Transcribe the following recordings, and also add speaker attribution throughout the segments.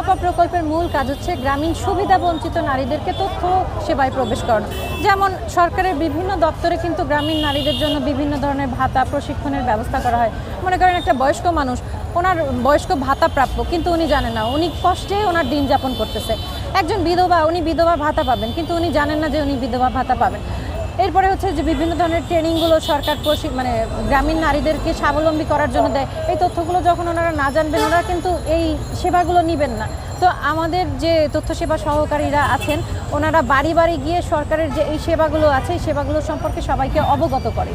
Speaker 1: আপা প্রকল্পের মূল কাজ হচ্ছে গ্রামীণ সুবিধা বঞ্চিত নারীদেরকে তথ্য সেবায় প্রবেশ করানো। যেমন সরকারের বিভিন্ন দপ্তরে কিন্তু গ্রামীণ নারীদের জন্য বিভিন্ন ধরনের ভাতা প্রশিক্ষণের ব্যবস্থা করা হয়। মনে করেন একটা বয়স্ক মানুষ, ওনার বয়স্ক ভাতা প্রাপ্য, কিন্তু উনি জানেন না। উনি কষ্টে ওনার দিন যাপন করতেছে। একজন বিধবা, উনি বিধবা ভাতা পাবেন, কিন্তু উনি জানেন না যে উনি বিধবা ভাতা পাবেন। এরপরে হচ্ছে যে বিভিন্ন ধরনের ট্রেনিংগুলো সরকার মানে গ্রামীণ নারীদেরকে স্বাবলম্বী করার জন্য দেয়। এই তথ্যগুলো যখন ওনারা না জানবেন, ওনারা কিন্তু এই সেবাগুলো নেবেন না। তো আমাদের যে তথ্য সেবা সহকারীরা আছেন, ওনারা বাড়ি বাড়ি গিয়ে সরকারের যে এই সেবাগুলো আছে, এই সেবাগুলো সম্পর্কে সবাইকে অবগত করে।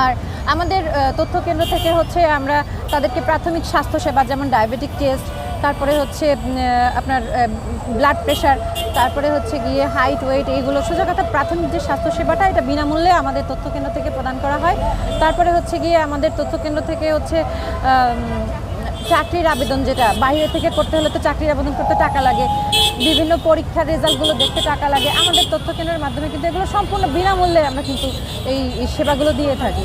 Speaker 1: আর আমাদের তথ্য কেন্দ্র থেকে হচ্ছে আমরা তাদেরকে প্রাথমিক স্বাস্থ্য সেবা যেমন ডায়াবেটিক টেস্ট তারপরে হচ্ছে আপনার ব্লাড প্রেশার তারপরে হচ্ছে গিয়ে হাইট ওয়েট এইগুলো সোজা কথা, প্রাথমিক যে স্বাস্থ্য সেবাটা এটা বিনামূল্যে আমাদের তথ্য কেন্দ্র থেকে প্রদান করা হয়। তারপরে হচ্ছে গিয়ে আমাদের তথ্য কেন্দ্র থেকে হচ্ছে চাকরির আবেদন যেটা, বাইরে থেকে করতে হলে তো চাকরির আবেদন করতে টাকা লাগে। বিভিন্ন পরীক্ষার রেজাল্টগুলো দেখতে টাকা লাগে। আমাদের তথ্য কেন্দ্রের মাধ্যমে কিন্তু এগুলো সম্পূর্ণ বিনামূল্যে আমরা কিন্তু এই সেবাগুলো দিয়ে থাকি।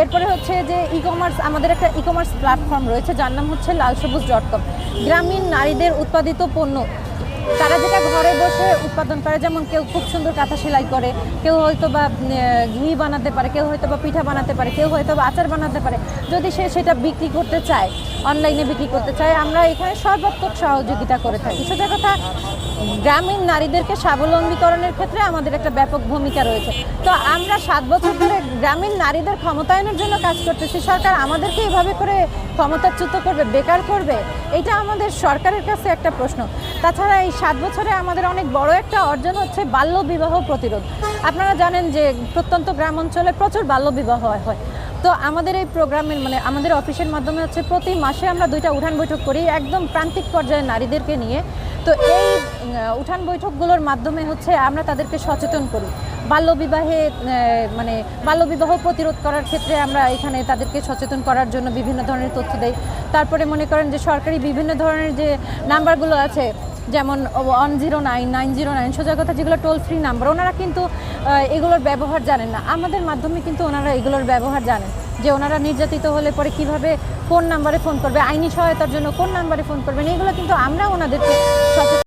Speaker 1: এরপরে হচ্ছে যে ই কমার্স আমাদের একটা ই কমার্স প্ল্যাটফর্ম রয়েছে, যার নাম হচ্ছে লাল সবুজ ডট কম গ্রামীণ নারীদের উৎপাদিত পণ্য, তারা যেটা ঘরে বসে উৎপাদন করে, যেমন কেউ খুব সুন্দর কাঁথা সেলাই করে, কেউ হয়তো বা ঘি বানাতে পারে, কেউ হয়তো বা পিঠা বানাতে পারে, কেউ হয়তো বা আচার বানাতে পারে। যদি সে সেটা বিক্রি করতে চায় অনলাইনে বিক্রি করতে চায় আমরা এখানে সর্বাত্মক সহযোগিতা করে থাকি। সোজা কথা, গ্রামীণ নারীদেরকে স্বাবলম্বীকরণের ক্ষেত্রে আমাদের একটা ব্যাপক ভূমিকা রয়েছে। তো আমরা সাত বছর ধরে গ্রামীণ নারীদের ক্ষমতায়নের জন্য কাজ করতেছি। সরকার আমাদেরকে এভাবে করে ক্ষমতাচ্যুত করবে, বেকার করবে? এটা আমাদের সরকারের কাছে একটা প্রশ্ন। তাছাড়া এই সাত বছরে আমাদের অনেক বড় একটা অর্জন হচ্ছে বাল্য বিবাহ প্রতিরোধ। আপনারা জানেন যে প্রত্যন্ত গ্রাম অঞ্চলে প্রচুর বাল্য বিবাহ হয়। তো আমাদের এই প্রোগ্রামের মানে আমাদের অফিসের মাধ্যমে হচ্ছে প্রতি মাসে আমরা দুইটা উঠান বৈঠক করি একদম প্রান্তিক পর্যায়ে নারীদেরকে নিয়ে। তো এই উঠান বৈঠকগুলোর মাধ্যমে হচ্ছে আমরা তাদেরকে সচেতন করি। বাল্যবিবাহে মানে বাল্যবিবাহ প্রতিরোধ করার ক্ষেত্রে আমরা এখানে তাদেরকে সচেতন করার জন্য বিভিন্ন ধরনের তথ্য দেই। তারপরে মনে করেন যে সরকারি বিভিন্ন ধরনের যে নাম্বারগুলো আছে যেমন one zero nine nine zero nine সোজা কথা যেগুলো টোল ফ্রি নাম্বার ওনারা কিন্তু এগুলোর ব্যবহার জানেন না। আমাদের মাধ্যমে কিন্তু ওনারা এগুলোর ব্যবহার জানেন, যে ওনারা নির্যাতিত হলে পরে কীভাবে কোন নাম্বারে ফোন করবে, আইনি সহায়তার জন্য কোন নাম্বারে ফোন করবেন, এগুলো কিন্তু আমরা ওনাদেরকে সচেতন